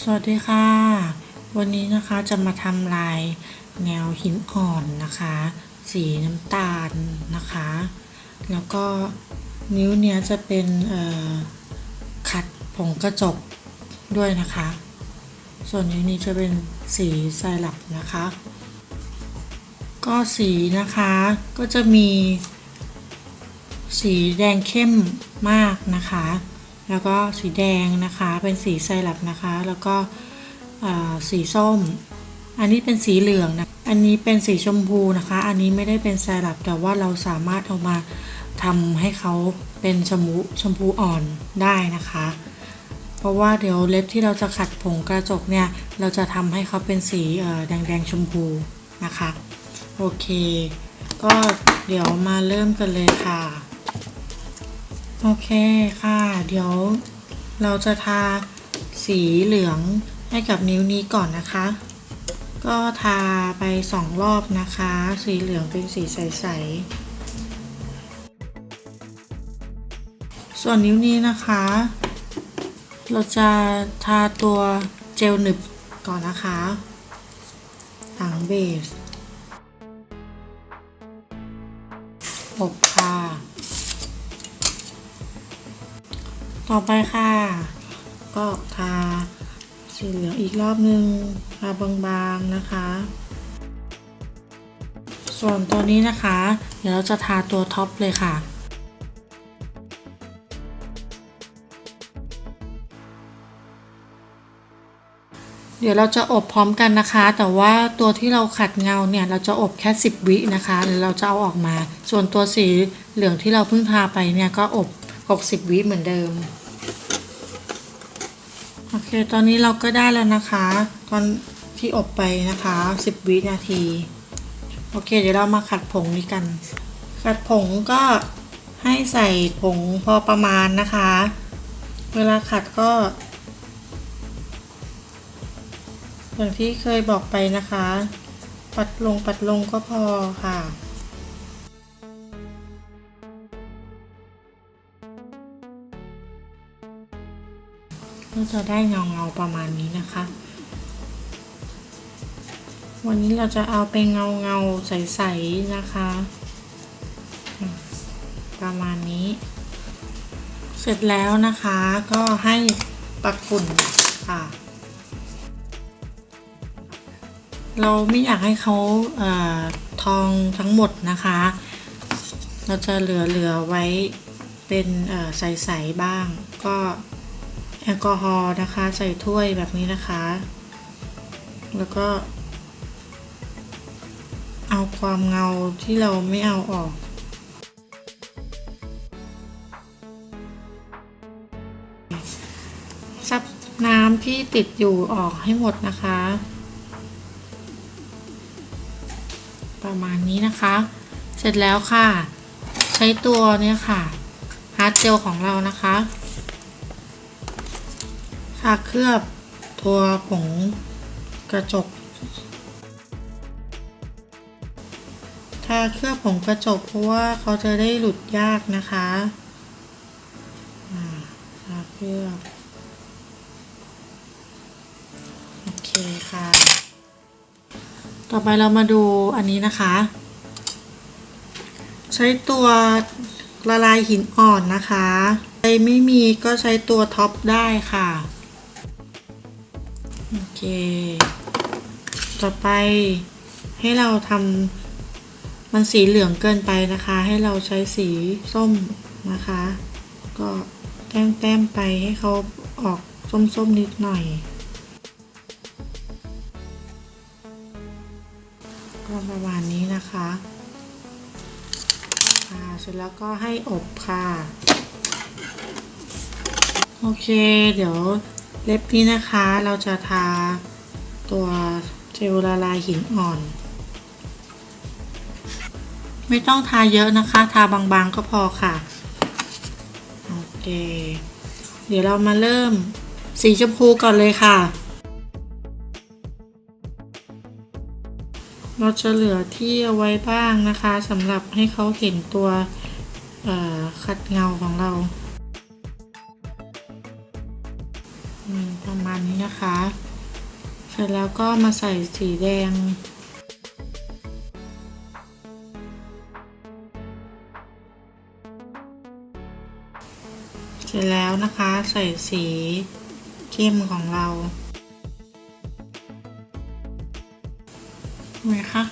สวัสดีค่ะ วันนี้นะคะจะมาทำลายแนวหินอ่อนนะคะ สีน้ำตาลนะคะ แล้วก็นิ้วเนี้ยจะเป็นขัดผงกระจกด้วยนะคะ ส่วนนิ้วนี้จะเป็นสีไซรัปนะคะ ก็สีนะคะก็จะมีสีแดงเข้มมากนะคะ แล้วก็สีแดงนะคะเป็นสีไซรัปนะคะ แล้วก็สีส้ม อันนี้เป็นสีเหลืองนะอันนี้เป็นสีชมพูนะคะ อันนี้ไม่ได้เป็นไซรัปแต่ว่าเราสามารถเอามาทำให้เขาเป็นชมพูชมพูอ่อนได้นะคะ เพราะว่าเดี๋ยวเล็บที่เราจะขัดผงกระจกเนี่ยเราจะทำให้เขาเป็นสีเอ่อแดงชมพูนะคะ โอเค ก็เดี๋ยวมาเริ่มกันเลยค่ะ โอเคค่ะ เดี๋ยวเราจะทาสีเหลืองให้กับนิ้วนี้ก่อนนะคะ ก็ทาไปสองรอบนะคะ สีเหลืองเป็นสีใสๆ ส่วนนิ้วนี้นะคะ เราจะทาตัวเจลหนึบก่อนนะคะถังเบสอบค่ะ ต่อไปค่ะ ก็ทาสีเหลืองอีกรอบนึงทาบางๆนะคะ ส่วนตัวนี้นะคะ เดี๋ยวเราจะทาตัวท็อปเลยค่ะเดี๋ยวเราจะอบพร้อมกันนะคะ แต่ว่าตัวที่เราขัดเงาเนี่ย เราจะอบแค่ 10 วินะคะเดี๋ยวเราจะเอาออกมา ส่วนตัวสีเหลืองที่เราเพิ่งทาไปเนี่ยก็อบ 60 วิเหมือนเดิม โอเค ตอนนี้เราก็ได้แล้วนะคะ ตอนที่อบไปนะคะ 10 วินาที โอเค เดี๋ยวเรามาขัดผงนี้กัน ขัดผงก็ให้ใส่ผงพอประมาณนะคะ เวลาขัดก็อย่างที่เคยบอกไปนะคะ ปัดลงปัดลงก็พอค่ะ ก็จะได้เงาเงาประมาณนี้นะคะ วันนี้เราจะเอาเป็นเงาเงาใสๆนะคะ ประมาณนี้ เสร็จแล้วนะคะก็ให้ปัดฝุ่นค่ะ เราไม่อยากให้เขาเอ่อทองทั้งหมดนะคะ เราจะเหลือเหลือไว้เป็นใสๆบ้างก็ แอลกอฮอล์นะคะ ใส่ถ้วยแบบนี้นะคะ แล้วก็ เอาความเงาที่เราไม่เอาออกซับน้ำที่ติดอยู่ออกให้หมดนะคะ ประมาณนี้นะคะ เสร็จแล้วค่ะ ใช้ตัวเนี้ยค่ะฮาร์ดเจลของเรานะคะ ทาเคลือบตัวผงกระจก ทาเคลือบผงกระจกเพราะว่าเขาจะได้หลุดยากนะคะทาเคลือบโอเคค่ะ ต่อไปเรามาดูอันนี้นะคะ ใช้ตัวละลายหินอ่อนนะคะใครไม่มีก็ใช้ตัวท็อปได้ค่ะ โอเค ต่อไปให้เราทำมันสีเหลืองเกินไปนะคะ ให้เราใช้สีส้มนะคะ ก็แต้มแต้มๆไปให้เขาออกส้มๆนิดหน่อย ก็ประมาณนี้นะคะค่ะเสร็จแล้วก็ให้อบค่ะ โอเค เดี๋ยว เล็บนี้นะคะเราจะทาตัวเจลละลายหินอ่อน ไม่ต้องทาเยอะนะคะ ทาบางๆก็พอค่ะ โอเค เดี๋ยวเรามาเริ่มสีชมพูก่อนเลยค่ะ เราจะเหลือที่เอาไว้บ้างนะคะสำหรับให้เขาเห็นตัวขัดเงาของเรา ณนี้นะคะ เสร็จแล้วก็มาใส่สีแดง เสร็จแล้วนะคะใส่สีเข้มของเราเห็นไหมคะ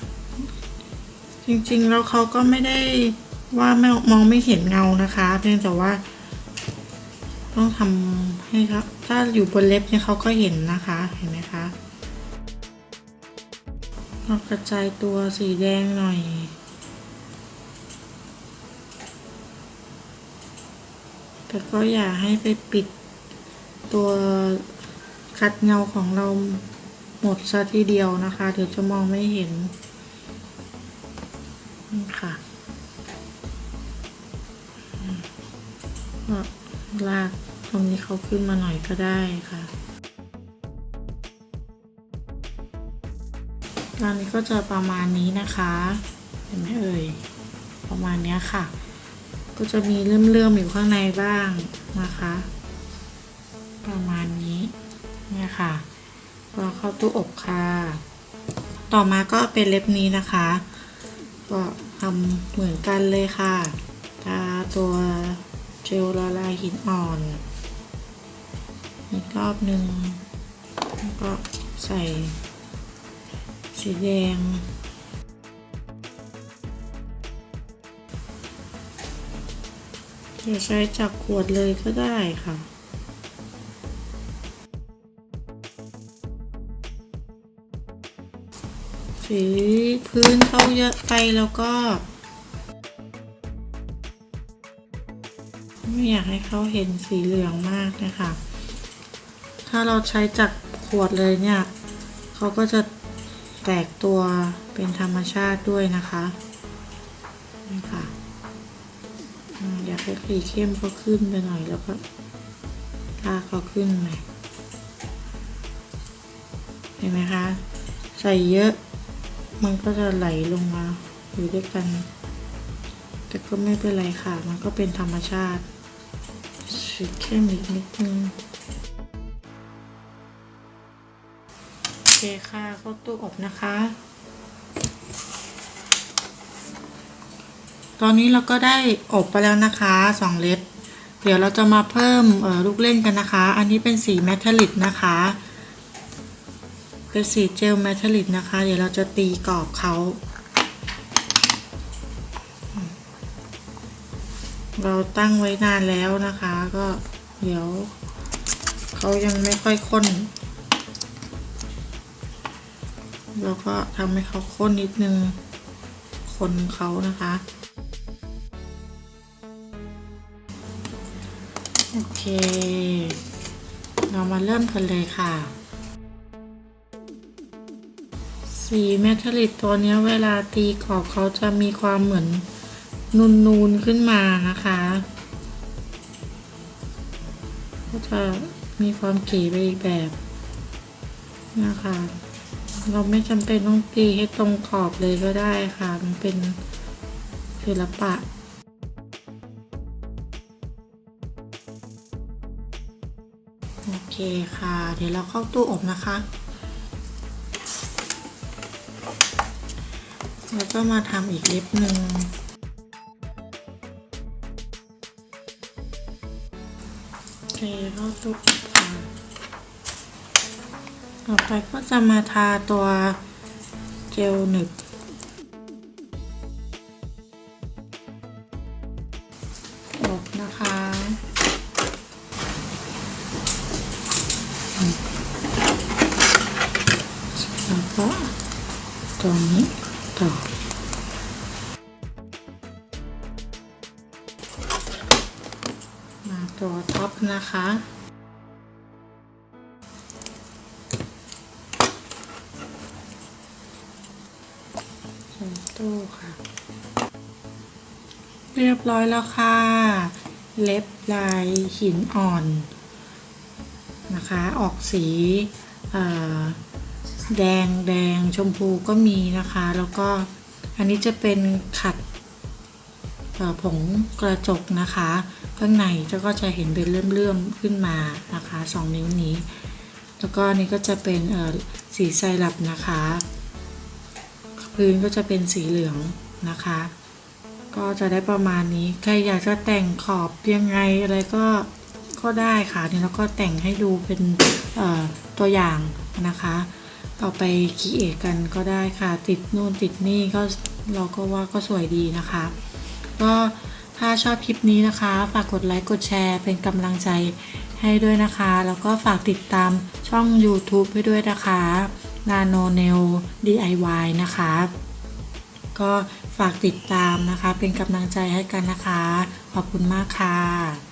จริงๆแล้วเขาก็ไม่ได้ว่ามมองไม่เห็นเงานะคะ เพียงแต่ว่า ต้องทำให้ครับ ถ้าอยู่บนเล็บเนี่ยเขาก็เห็นนะคะ เห็นไหมคะเรากระจายตัวสีแดงหน่อย แต่ก็อย่าให้ไปปิดตัวคัดเงาของเราหมดซะทีเดียวนะคะ เดี๋ยวจะมองไม่เห็นนี่ค่ะ ลากตรงนี้เขาขึ้นมาหน่อยก็ได้ค่ะตอนนี้ก็จะประมาณนี้นะคะ เห็นไหมเอ่ย ประมาณนี้ค่ะ ก็จะมีเลื่อมๆอยู่ข้างในบ้างนะคะ ประมาณนี้เนี่ยค่ะก็เข้าตู้อบค่ะ ต่อมาก็เป็นเล็บนี้นะคะ ก็ทำเหมือนกันเลยค่ะทาตัว เจลละลายหินอ่อน อีกรอบหนึ่งแล้วก็ใส่สีแดง จะใช้จากขวดเลยก็ได้ค่ะสีพื้นเขาเยอะไปแล้วก็ ไม่อยากให้เขาเห็นสีเหลืองมากนะคะ ถ้าเราใช้จากขวดเลยเนี่ยเขาก็จะแตกตัวเป็นธรรมชาติด้วยนะคะนี่ค่ะอยากให้สีเข้มเขาขึ้นไปหน่อยแล้วก็ลากเขาขึ้นไหมเห็นไหมคะ ใส่เยอะมันก็จะไหลลงมาอยู่ด้วยกัน แต่ก็ไม่เป็นไรค่ะ มันก็เป็นธรรมชาติ สีเข้มอีกนิดนึงโอเคค่ะเข้าตู้อบนะคะ ตอนนี้เราก็ได้อบไปแล้วนะคะสองเล็บ เดี๋ยวเราจะมาเพิ่มลูกเล่นกันนะคะ อันนี้เป็นสีแมทัลลิกนะคะ เป็นสีเจลแมทัลลิกนะคะ เดี๋ยวเราจะตีกรอบเขา เราตั้งไว้นานแล้วนะคะ ก็เดี๋ยวเขายังไม่ค่อยข้น เราก็ทำให้เขาข้นนิดนึง คนเขานะคะ โอเค เรามาเริ่มกันเลยค่ะสีเมทัลลิกตัวนี้เวลาตีขอบเขาจะมีความเหมือน นูนๆขึ้นมานะคะ ก็จะมีความเก๋ไปอีกแบบนะคะ เราไม่จำเป็นต้องตีให้ตรงขอบเลยก็ได้ค่ะ มันเป็นศิลปะโอเคค่ะ เดี๋ยวเราเข้าตู้อบนะคะแล้วก็มาทำอีกเล็บหนึ่ง โอเคเข้าตู้อบค่ะต่อไปก็จะมาทาตัวเจลหนึบ ตัวท็อปนะคะใส่ตู้ค่ะ เรียบร้อยแล้วค่ะ เล็บลายหินอ่อนนะคะ ออกสีแดงแดงชมพูก็มีนะคะ แล้วก็อันนี้จะเป็นขัดผงกระจกนะคะ ข้างในก็จะเห็นเป็นเลื่อมๆขึ้นมานะคะสองนิ้วนี้ แล้วก็นี่ก็จะเป็นเอ่อสีไซรัปนะคะ พื้นก็จะเป็นสีเหลืองนะคะ ก็จะได้ประมาณนี้ใครอยากจะแต่งขอบยังไงอะไรก็ก็ได้ค่ะเนี่ยแล้วก็แต่งให้ดูเป็นเอ่อตัวอย่างนะคะเอาไปคีเอกันก็ได้ค่ะ ติดนู่นติดนี่ก็เราก็ว่าก็สวยดีนะคะ ก็ ถ้าชอบคลิปนี้นะคะ ฝากกดไลค์กดแชร์เป็นกำลังใจให้ด้วยนะคะ แล้วก็ฝากติดตามช่อง YouTube ให้ด้วยนะคะ Nano Nail DIY นะคะ ก็ฝากติดตามนะคะ เป็นกำลังใจให้กันนะคะ ขอบคุณมากค่ะ